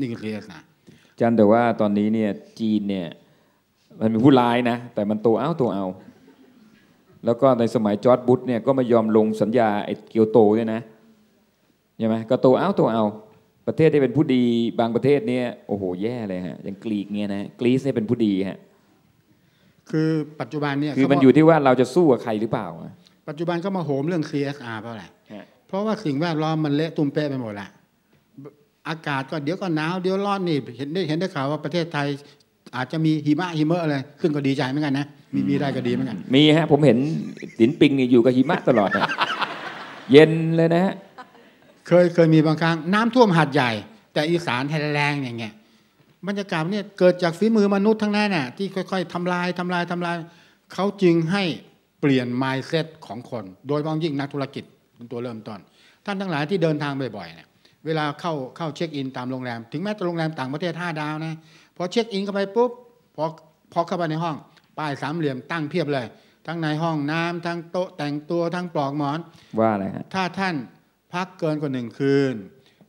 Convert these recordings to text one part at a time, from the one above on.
นี่คือ CSR จันแต่ว่าตอนนี้เนี่ยจีนเนี่ยมันเป็นผู้ร้ายนะ แต่มันตัวเอาตัวเอา แล้วก็ในสมัยจอร์ดบุชเนี่ยก็ไม่ยอมลงสัญญาไอ้เกียวโตด้วยนะใช่ไหมก็ตัวเอาตัวเอา ประเทศที่เป็นผู้ดีบางประเทศเนี่ยโอ้โหแย่เลยฮะอย่างกรีกเนี่ยนะกรีซเนี่ยเป็นผู้ดีฮะคือปัจจุบันเนี่ยคือมันเขาอยู่ที่ว่าเราจะสู้กับใครหรือเปล่าอะปัจจุบันก็มาโหมเรื่อง CSR เพราะอะไรฮะเพราะว่าสิ่งแวดล้อมมันเละตุ้มเป๊ะไปหมดละ อากาศก็เดี๋ยวก็หนาวเดี๋ยวร้อนนี่เห็นได้เห็นได้ข่าวว่าประเทศไทยอาจจะมีหิมะหิมะอะไรซึ่งก็ดีใจเหมือนกันนะมีมีได้ก็ดีเหมือนกันมีฮะผมเห็นตินปิงเนี่ยอยู่กับหิมะตลอดนะเย็นเลยนะฮะเคยเคยมีบางครั้งน้ำท่วมหาดใหญ่ แต่อีสานไทยแรงอย่างเงี้ยบรรยากาศเนี่ยเกิดจากฝีมือมนุษย์ทั้งนั้นน่ะที่ค่อย ๆทำลายทำลายทำลายเขาจึงให้เปลี่ยน mindset ของคน โดยเฉพาะยิ่งนักธุรกิจเป็นตัวเริ่มต้นท่านทั้งหลายที่เดินทางบ่อยๆเนี่ย เวลาเข้าเข้าเช็คอินตามโรงแรม ถึงแม้จะโรงแรมต่างประเทศ5ดาวนะพอเช็คอินเข้าไปปุ๊บพอพอเข้าไปในห้อง ป้ายสามเหลี่ยมตั้งเพียบเลย ทั้งในห้องน้ำทั้งโต๊ะแต่งตัวทั้งปลอกหมอนว่าอะไรฮะถ้าท่านพักเกินกว่าหนึ่งคืน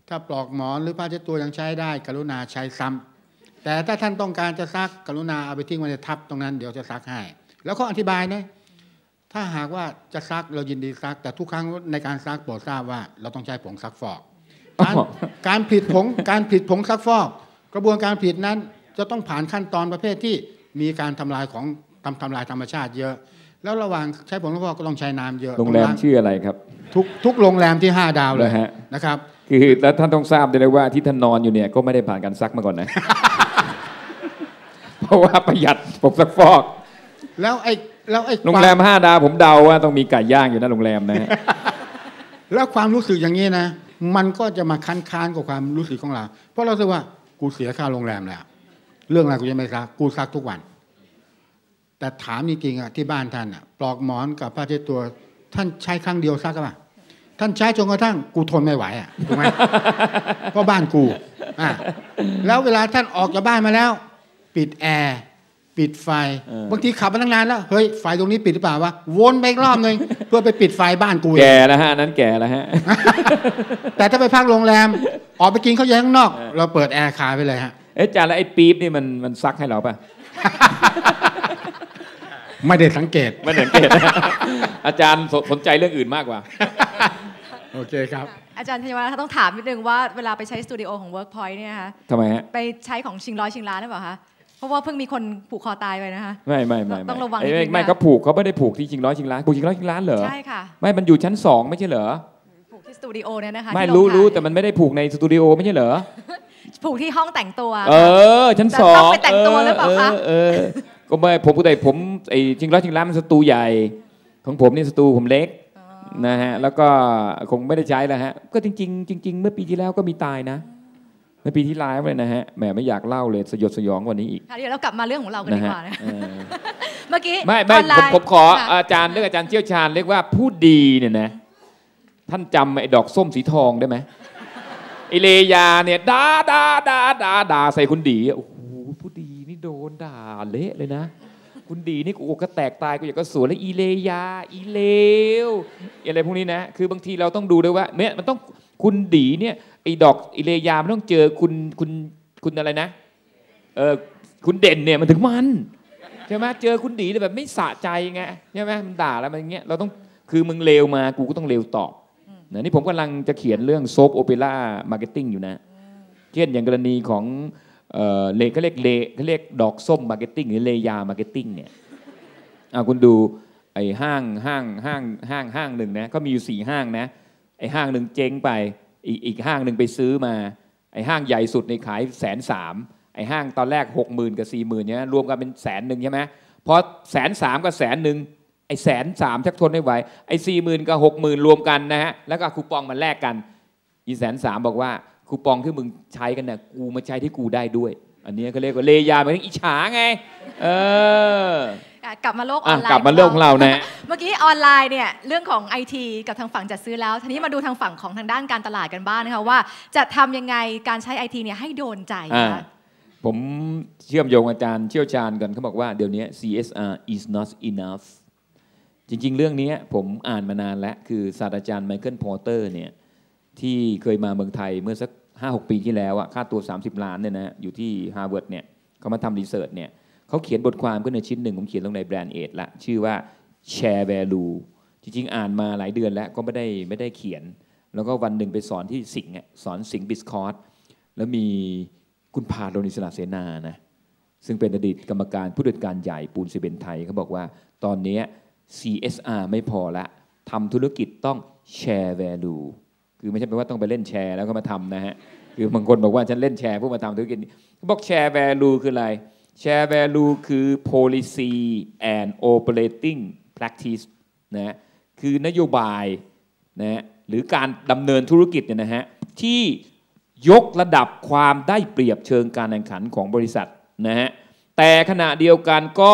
ถ้าปลอกหมอนหรือผ้าเช็ดตัวยังใช้ได้ กรุณาใช้ซ้ำแต่ถ้าท่านต้องการจะซักกรุณาเอาไปทิ้งไว้ในทับตรงนั้นเดี๋ยวจะซักให้แล้วก็อธิบายนะถ้าหากว่าจะซักเรายินดีซัก แต่ทุกครั้งในการซักโปรดทราบว่าเราต้องใช้ผงซักฟอก การอ๋อการผิดผงการผิดผงซักฟอก กระบวนการผิดนั้นจะต้องผ่านขั้นตอนประเภทที่มีการทำลายของทำทำลายธรรมชาติเยอะ แล้วระหว่างใช้ผงซักฟอกก็ต้องใช้น้ำเยอะโรงแรมต้องล้าชื่ออะไรครับ ทุกทุกโรงแรมที่ 5 ดาวเลยเหรอฮะนะครับคือแล้วท่านต้องทราบด้วยนะว่าที่ท่านนอนอยู่เนี่ยก็ไม่ได้ผ่านการซักมาก่อนนะเพราะว่าประหยัดผมซักฟอก แล้วไอ้แล้วไอ้โรงแรมห้าดาวผมเดาว่าต้องมีไก่ย่างอยู่นะโรงแรมนะฮะแล้วความรู้สึกอย่างนี้นะ มันก็จะมาคันค้านกับความรู้สึกของเรา เพราะเราสึกว่ากูเสียค่าโรงแรมแล้ว เรื่องอะไรกูจะไม่ซักกูซักทุกวัน แต่ถามจริงๆอะที่บ้านท่านอะปลอกหมอนกับผ้าเช็ดตัว ท่านใช้ครั้งเดียวซักหรือเปล่าท่านใช้จนกระทั่งกูทนไม่ไหวอะถูกไหมเพราะบ้านกูอะแล้วเวลาท่านออกจากบ้านมาแล้ว ปิดแอร์ ปิดไฟเออบางทีขับมาตั้งนานแล้ว เฮ้ย ไฟตรงนี้ปิดหรือเปล่าวะ วนไปอีกรอบหนึ่งเพื่อไปปิดไฟบ้านกูเองแก่แล้วฮะอันนั้นแก่แล้วฮะ แต่ถ้าไปพักโรงแรม ออกไปกินข้าวเย็นข้างนอก เราเปิดแอร์คาไปเลยฮะ เอ๊ะจานแล้วไอ้ปี๊บนี่มันมันซักให้เราป่ะ ไม่ได้สังเกต ไม่เหมือนเกต อาจารย์สนสนใจเรื่องอื่นมากกว่า โอเคครับอาจารย์ธัญวัฒน์คะต้องถามนิดนึงว่าเวลาไปใช้สตูดิโอของ Workpoint เนี่ยนะคะทำไมฮะ ไปใช้ของชิงร้อยชิงล้านหรือเปล่าคะเพ ราะว่าเพิ่งมีคนผูกคอตายไปนะคะ ไม่ไม่ไม่ต้องระวังไอ้นิดนึไม่งไม่นะเขาผูกเขาไม่ได้ผูกที่ชิงร้อยชิงล้านผูกชิงร้อยชิงล้านเหรอใช่ค่ะไม่มันอยู่ชั้นสองไม่ใช่เหรอผูกที่สตูดิโอเนี่ยนะคะไม่ที่รู้ลงรู้ถ่ายแต่มันไม่ได้ผูกในสตูดิโอไม่ใช่เหรอผูกที่ห้องแต่งตัว เออชั้นจะสอต้องงไปแต่งตัวหรือเปล่าคะเออเออก็ไม่ผมก็แต่ผมไอ้ชิงร้อยชิงล้านมันสตูใหญ่ ของผมนี่สตูผมเล็กนะฮะแล้วก็คงไม่ได้ใช้แล้วฮะก็จริง ๆ จริง ๆ เมื่อปีที่แล้วก็มีตายนะ เมื่อปีที่แล้วเลยนะฮะแหมไม่อยากเล่าเลยสยดสยองกว่านี้อีกค่ะเดี๋ยวเรากลับมาเรื่องของเรากันนะดีฮะกว่านะเออเมื่อกี้ไม่ไม่ออนไลผมน์ผมขอค่ะอาจารย์เรียกอาจารย์เชี่ยวชาญเรียกว่าผู้ดีเนี่ยนะท่านจำไอ้ดอกส้มสีทองได้ไหมไอเลยาเนี่ยด่าด่าด่าด่าด่าใส่คุณดีโอ้โหผู้ดีนี่โดนด่าเละเลยนะ คุณดีนี่กูอกก็แตกตายกูอยากก็สวนแล้วอีเลยาอีเลวอะไรพวกนี้นะ คือบางทีเราต้องดูด้วยว่าเนี่ยมันต้อง คุณดีเนี่ยไอ้ดอกอีเลยามันต้องเจอคุณคุณคุณอะไรนะเออคุณเด่นเนี่ยมันถึงมันใช่ไหมเจอคุณดีเลยแบบไม่สะใจไงใช่ไหมมันด่าแล้วมันอย่างเงี้ยเราต้องคือมึงเลวมากูก็ต้องเลวตอบนะนี่ผมกำลังจะเขียนเรื่องโซฟโอเปร่ามาร์เก็ตติ้งอยู่นะเช่นอย่างกรณีของเออเลเขาเรียกเลเขาเรียกดอกส้มมาร์เก็ตติ้งหรือเลยามาร์เก็ตติ้งเนี่ยอ่าคุณดูไอ้ห้างห้างห้างห้างห้างหนึ่งนะก็มีอยู่สี่ห้างนะ ไอ้ห้างหนึ่งเจ๊งไป อีกอีกห้างหนึ่งไปซื้อมา ไอ้ห้างใหญ่สุดในขายแสนสามไอ้ห้างตอนแรกหกหมื่นกับสี่หมื่นเนี่ยรวมกันเป็นแสนหนึ่งใช่ไหมพอแสนสามกับแสนหนึ่งไอ้แสนสามชักทนไม่ไหวไอ้สี่หมื่นกับหกหมื่นรวมกันนะฮะแล้วก็คูปองมาแลกกัน อีแสนสามบอกว่าคูปองที่มึงใช้กันน่ะกูมาใช้ที่กูได้ด้วย อันนี้เขาเรียกว่าเลยาหมายถึงอิจฉาไง เออ กลับมาโลกออะอนไลน์กลับมาเรื่องของเรานะเมื่อกี้ออนไลน์เนี่ยเรื่องของไอทีกับทางฝั่งจัดซื้อแล้วทีนี้มาดูทางฝั่งของทางด้านการตลาดกันบ้างนะคะว่า จะทำยังไงการใช้ไอทีเนี่ยให้โดนใจอ่านะคะผมเชื่อมโยงอาจารย์เชี่ยวชาญกันเขาบอกว่าเดี๋ยวนี้ CSR is not enough จริง ๆ เรื่องนี้ผมอ่านมานานแล้ว คือศาสตราจารย์ไมเคิลพอร์เตอร์เนี่ยที่เคยมาเมืองไทยเมื่อสักห้าหกปีที่แล้วอะค่าตัว 30 ล้านเนี่ยนะอยู่ที่ฮาร์วาร์ดเนี่ยเขามาทำรีเสิร์ชเนี่ย เขาเขียนบทความขึ้นในชิ้นหนึ่งผมเขียนลงในแบรนด์เอทละชื่อว่า share value จริงๆ อ่านมาหลายเดือนแล้วก็ไม่ได้ไม่ได้เขียน แล้วก็วันหนึ่งไปสอนที่สิงห์สอนสิงห์บิสคอร์สแล้วมีคุณพาโรนิสลาเสนานะซึ่งเป็นอดีตกรรมการผู้จัดการใหญ่ปูนซีเบนไทยเขาบอกว่าตอนนี้ CSR ไม่พอละทำธุรกิจต้อง share value คือไม่ใช่แปลว่าต้องไปเล่นแชร์แล้วก็มาทำนะฮะคือบางคนบอกว่าฉันเล่นแชร์เพื่อมาทำธุรกิจบอก share value คืออะไร share value คือ policy and operating practice นะฮะคือนโยบายนะฮะหรือการดำเนินธุรกิจเนี่ยนะฮะที่ยกระดับความได้เปรียบเชิงการแข่งขันของบริษัทนะฮะแต่ขณะเดียวกันก็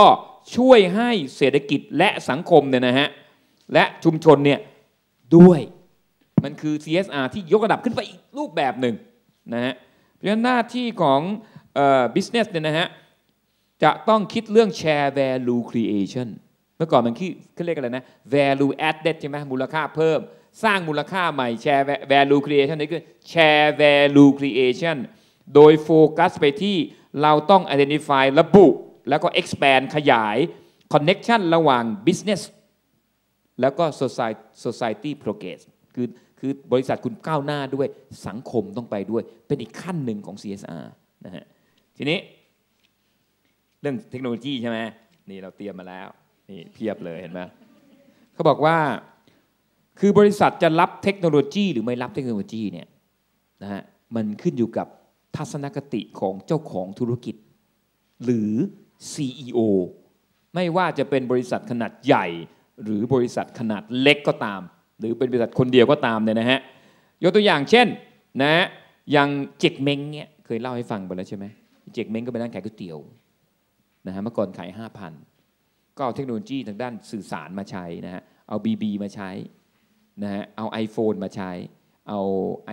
ช่วยให้เศรษฐกิจและสังคมเนี่ยนะฮะและชุมชนเนี่ยด้วยมันคือ CSR ที่ยกระดับขึ้นไปอีกรูปแบบหนึ่งนะฮะเพราะฉะนั้นหน้าที่ของ business เนี่ยนะฮะ จะต้องคิดเรื่อง share value creation เมื่อก่อนมันคิดเขาเรียกอะไรนะ value added ใช่ไหมมูลค่าเพิ่ม สร้างมูลค่าใหม่ share value creation นี่คือ share value creation โดยโฟกัสไปที่เราต้อง identify ระบุ แล้วก็ expand ขยาย connection ระหว่าง business แล้วก็ society society progress คือคือบริษัทคุณก้าวหน้าด้วยสังคมต้องไปด้วย เป็นอีกขั้นหนึ่งของ CSR นะฮะทีนี้ เรื่องเทคโนโลยีใช่ไหมนี่เราเตรียมมาแล้วนี่เพียบเลยเห็นไหมเขาบอกว่าคือบริษัทจะรับเทคโนโลยีหรือไม่รับเทคโนโลยีเนี่ยนะฮะมันขึ้นอยู่กับทัศนคติของเจ้าของธุรกิจ หรือ CEO ไม่ว่าจะเป็นบริษัทขนาดใหญ่ หรือบริษัทขนาดเล็กก็ตาม หรือเป็นบริษัทคนเดียวก็ตามเนี่ยนะฮะยกตัวอย่างเช่นนะฮะอย่างเจกเม้งเนี่ยเคยเล่าให้ฟังไปแล้วใช่ไหมเจกเม้งก็เป็นร้านขายก๋วยเตี๋ยว นะฮะเมื่อก่อนขาย5,000ก็เอาเทคโนโลยีทางด้านสื่อสารมาใช้นะฮะเอา BB มาใช้นะฮะเอา iPhone มาใช้ เอา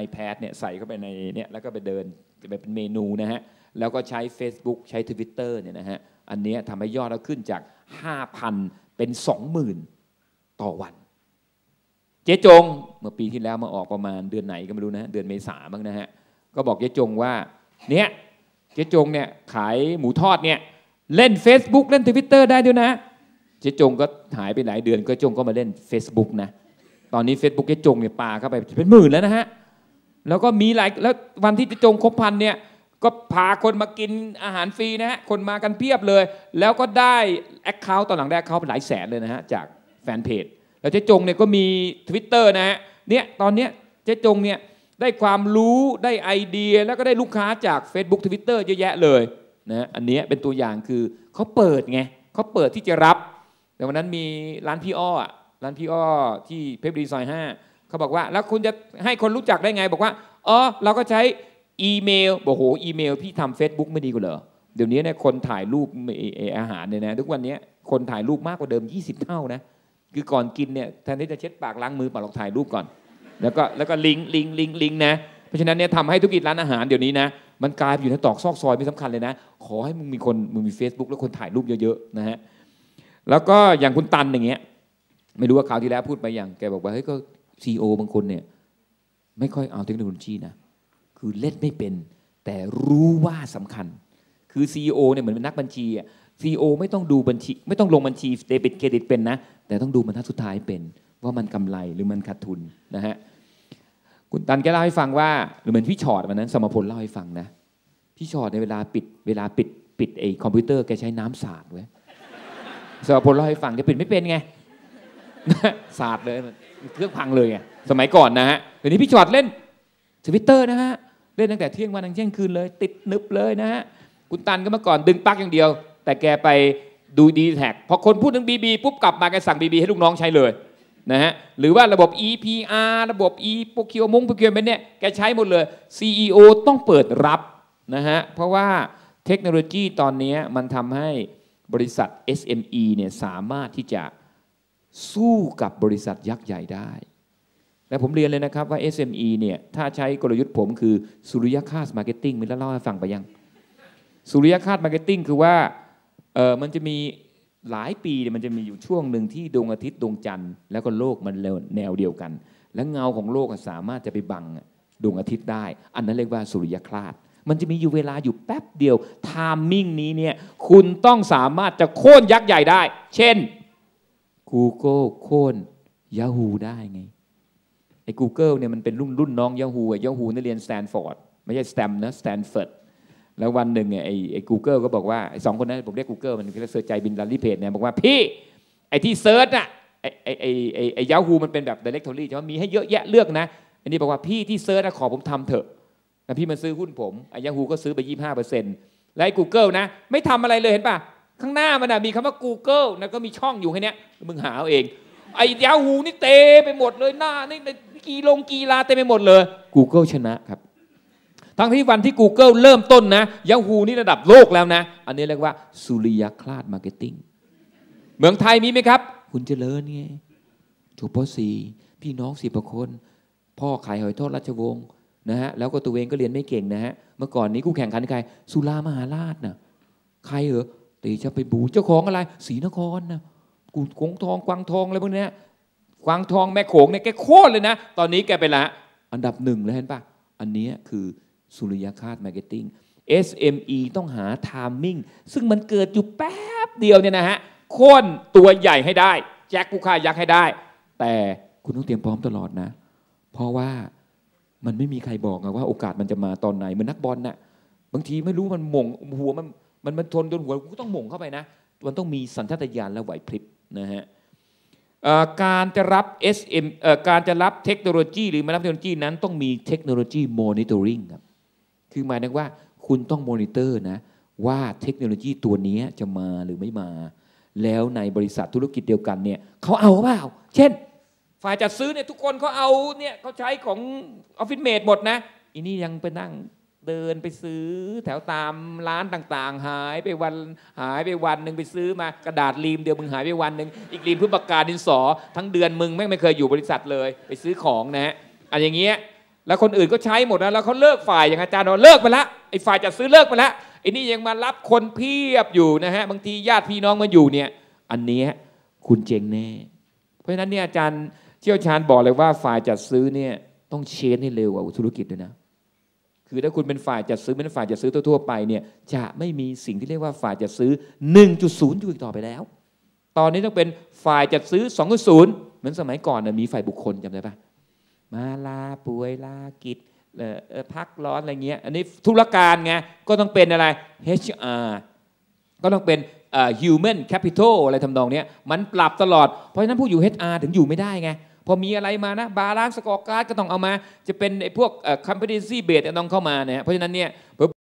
iPad เนี่ยใส่เข้าไปในเนี่ยแล้วก็ไปเดินไปเป็นเมนูนะฮะแล้วก็ใช้ Facebook ใช้ Twitter เนี่ยนะฮะอันนี้ทำให้ยอดเราขึ้นจาก 5,000 เป็น 20,000 ต่อวัน เจ๊จงเมื่อปีที่แล้วมาออกประมาณเดือนไหนก็ไม่รู้นะ เดือนเมษาบ้างนะฮะก็บอกเจ๊จงว่าเนี่ยเจ๊จงเนี่ยขายหมูทอดเนี่ย เล่น Facebook เล่นทวิตเตอร์ได้ด้วยนะเจ๊จงก็หายไปหลายเดือนก็จงก็มาเล่น Facebook นะ ตอนนี้ Facebook เจ๊จงเนี่ยปาเข้าไปเป็นหมื่นแล้วนะฮะแล้วก็มีหลายแล้ววันที่เจ๊จงครบพันเนี่ยก็พาคนมากินอาหารฟรีนะฮะคนมากันเพียบเลย แล้วก็ได้แอคเคาท์ตอนหลังได้แอคเคาท์หลายแสนเลยนะฮะจากแฟนเพจแล้วเจ๊จงเนี่ยก็มี Twitter นะฮะเนี่ยตอนเนี้ยเจ๊จงเนี่ยได้ความรู้ได้ไอเดียแล้วก็ได้ลูกค้าจาก Facebook Twitter เยอะแยะเลย นะอันนี้เป็นตัวอย่างคือเขาเปิดไงเขาเปิดที่จะรับ แต่วันนั้นมีร้านพี่อ้ออร้านพี่อ้อที่เพชรบุรีซอยห้าเขาบอกว่า แล้วคุณจะให้คนรู้จักได้ไง บอกว่าอ๋อเราก็ใช้อีเมลบอกโหอีเมลพี่ทำ Facebook ไม่ดีกว่าเหรอเดี๋ยวนี้เนี่ยคนถ่ายรูปอาหารเนี่ยนะทุกวันนี้คนถ่ายรูปมากกว่าเดิม 20 เท่านะคือก่อนกินเนี่ยแทนที่จะเช็ดปากล้างมือปากเราถ่ายรูปก่อน แล้วก็แล้วก็ลิงก์ลิงก์ลิงก์ลิงก์นะเพราะฉะนั้นเนี่ยทำให้ธุรกิจร้านอาหารเดี๋ยวนี้นะ มันกลายไปอยู่ในตอกซอกซอยไม่สำคัญเลยนะ ขอให้มึงมีคนมึงมี Facebook แล้วคนถ่ายรูปเยอะๆนะฮะแล้วก็อย่างคุณตันอย่างเงี้ย ไม่รู้ว่าคราวที่แล้วพูดไปอย่างแกบอกว่าเฮ้ยก็ซีอบางคนเนี่ยไม่ค่อยเอาเทคโนโลยีนะคือเล่นไม่เป็น แต่รู้ว่าสำคัญ คือ CEO เนี่ยเหมือนเป็นนักบัญชีอะ CEO ไม่ต้องดูบัญชี ไม่ต้องลงบัญชีเดบิตเครดิตเป็นนะ แต่ต้องดูบรรทัดสุดท้ายเป็น ว่ามันกำไรหรือมันขาดทุนนะฮะ คุณตันแกเล่าให้ฟังว่าหรือเหมือนพี่ชอดวันนั้น สมพลเล่าให้ฟังนะ พี่ชอดในเวลาปิดเวลาปิดปิดไอ้คอมพิวเตอร์แกใช้น้ำสาดไว้สมพลเล่าให้ฟังแกปิดไม่เป็นไงสาดเลยเครื่องพังเลยไงสมัยก่อนนะฮะเดี๋ยวนี้พี่ชอดเล่นทวิตเตอร์นะฮะเล่นตั้งแต่เที่ยงวันถึงเที่ยงคืนเลย ติดนึบเลยนะฮะคุณตันก็เมื่อก่อนดึงปลั๊กอย่างเดียว แต่แกไปดูดีแท็กพอคนพูดถึงบีบีปุ๊บกลับมาแกสั่งบีบีให้ลูกน้องใช้เลย นะฮะหรือว่าระบบ EPR ระบบ e p r o c u r e m e n t procurement เนี่ยแกใช้หมดเลย CEO ต้องเปิดรับนะฮะเพราะว่าเทคโนโลยีตอนนี้มันทำให้บริษัท SME เนี่ยสามารถที่จะสู้กับบริษัทยักษ์ใหญ่ได้ และผมเรียนเลยนะครับว่า SME เนี่ยถ้าใช้กลยุทธ์ผมคือสุริยคาสมาร์เก็ตติ้งมีแล้วเล่าให้ฟังไปยัง สุริยคาสมาร์เก็ตติ้งคือว่าเออมันจะมี หลายปีเนี่ยมันจะมีอยู่ช่วงหนึ่งที่ดวงอาทิตย์ดวงจันทร์แล้วก็โลกมันแนวเดียวกัน และเงาของโลกสามารถจะไปบังดวงอาทิตย์ได้ อันนั้นเรียกว่าสุริยคราสมันจะมีอยู่เวลาอยู่แป๊บเดียวไทามมิ่งนี้เนี่ยคุณต้องสามารถจะโค่นยักษ์ใหญ่ได้ เช่น Google โค่น Yahoo ได้ไงไอ้ Google เนี่ยมันเป็นรุ่นรุ่นน้อง Yahoo อะ Yahoo นี่เรียนสแตนฟอร์ดไม่ใช่สแตมนะสแตนฟอร์ด แล้ววันหนึ่งเนี่ยไอ้ไอ้ Google ก็บอกว่าไอ้สองคนนั้นผมเรียก Google มันคือเสิร์ชใจบินลารีเพจเนี่ยบอกว่าพี่ไอ้ที่เซิร์ชอะไอ้ไอ้ไอ้ไอ้ไอ้ Yahoo มันเป็นแบบ directory ใช่ไหมมีให้เยอะแยะเลือกนะ อันนี้บอกว่าพี่ที่เซิร์ชอะขอผมทำเถอะแล้วพี่มาซื้อหุ้นผมไอ้ยาฮูก็ซื้อไป 25เปอร์เซ็นต์แล้วไอ้ Google นะ ไม่ทำอะไรเลยเห็นป่ะข้างหน้ามันนะมีคำว่า Google นะก็มีช่องอยู่แค่เนี้ยมึงหาเอาเองไอ้ยาฮูนี่เตไปหมดเลยหน้านี่กีลงกีฬาเตไปหมดเลย Google ชนะครับ ทั้งที่วันที่ Google เริ่มต้นนะยาฮูนี่ระดับโลกแล้วนะ อันนี้เรียกว่าสุริยคลาดมาร์เก็ตติ้งเมืองไทยมีไหมครับ คุณเจริญไงจบปสี่พี่น้องสิบกว่าคน พ่อขายหอยทอดราชวงศ์นะฮะแล้วก็ตัวเองก็เรียนไม่เก่งนะฮะเมื่อก่อนนี้กูแข่งขันใคร สุรามหาราชนะใครเหรอตีจะไปบูเจ้าของอะไรศรีนครนะกูกงทองกวางทองอะไรพวกนี้กวางทองแม่โขงเนี่ยแกโคตรเลยนะ ตอนนี้แกเป็นละ อันดับหนึ่งเลยเห็นปะอันนี้คือ สุริยคาตมาร์เก็ตติ้ง SME ต้องหาไทมมิ่งซึ่งมันเกิดอยู่แป๊บเดียวเนี่ยนะฮะค่นตัวใหญ่ให้ได้ แจ็คผู้ค่ายักษ์ให้ได้ แต่คุณต้องเตรียมพร้อมตลอดนะ เพราะว่ามันไม่มีใครบอกอะว่าโอกาสมันจะมาตอนไหนเหมือนนักบอลน่ะบางทีไม่รู้มันหม่งหัวมันมันมันทนโดนหัวกูก็ต้องหม่งเข้าไปนะ มันต้องมีสัญชาตญาณและไหวพริบนะฮะการจะรับ SM เอ่อการจะรับเทคโนโลยีหรือไมารับเทคโนโลยีนั้นต้องมีเทคโนโลยีมอนิเตอร์ริงครับ คือหมายถึงว่าคุณต้องมอนิเตอร์นะว่าเทคโนโลยีตัวนี้จะมาหรือไม่มา แล้วในบริษัทธุรกิจเดียวกันเนี่ยเขาเอาเปล่า เช่น ฝ่ายจัดซื้อเนี่ยทุกคนเขาเอาเนี่ยเขาใช้ของออฟฟิศเมดหมดนะอีนี่ยังไปนั่งเดินไปซื้อแถวตามร้านต่างๆ หายไปวันหายไปวันหนึ่งไปซื้อมากระดาษรีมเดียวมึงหายไปวันหนึ่งอีกรีมเพื่อปากกาดินสอ ทั้งเดือนมึงแม่งไม่เคยอยู่บริษัทเลย ไปซื้อของนะฮะอันอย่างเงี้ย แล้วคนอื่นก็ใช้หมดนะแล้วเขาเลิกฝ่ายอย่างอาจารย์ว่าเลิกไปละไอ้ฝ่ายจัดซื้อเลิกไปละไอ้นี่ยังมารับคนเพียบอยู่นะฮะบางทีญาติพี่น้องมาอยู่เนี่ย อันเนี้ยคุณเจงแน่ เพราะฉะนั้นเนี่ยอาจารย์เชี่ยวชาญบอกเลยว่าฝ่ายจัดซื้อเนี่ยต้องเชนให้เร็วกว่าธุรกิจด้วยนะคือถ้าคุณเป็นฝ่ายจัดซื้อเป็นฝ่ายจัดซื้อทั่วๆไปเนี่ยจะไม่มีสิ่งที่เรียกว่าฝ่ายจัดซื้อ 1.0 อยู่อีกต่อไปแล้ว ตอนนี้ต้องเป็นฝ่ายจัดซื้อ 2.0 เหมือนสมัยก่อนนะมีฝ่ายบุคคลจำได้ปะ มาลาป่วยลากิจพักร้อนอะไรเงี้ย อันนี้ธุรการไง ก็ต้องเป็นอะไร HR ก็ต้องเป็น human capital อะไรทำนองเนี้ยมันปรับตลอด เพราะฉะนั้นผู้อยู่ HR ถึงอยู่ไม่ได้ไง พอมีอะไรมานะ บาลานซ์สกอร์การ์ดก็ต้องเอามา จะเป็นไอ้พวก competency based ต้องเข้ามาเนี่ยเพราะฉะนั้นเนี่ย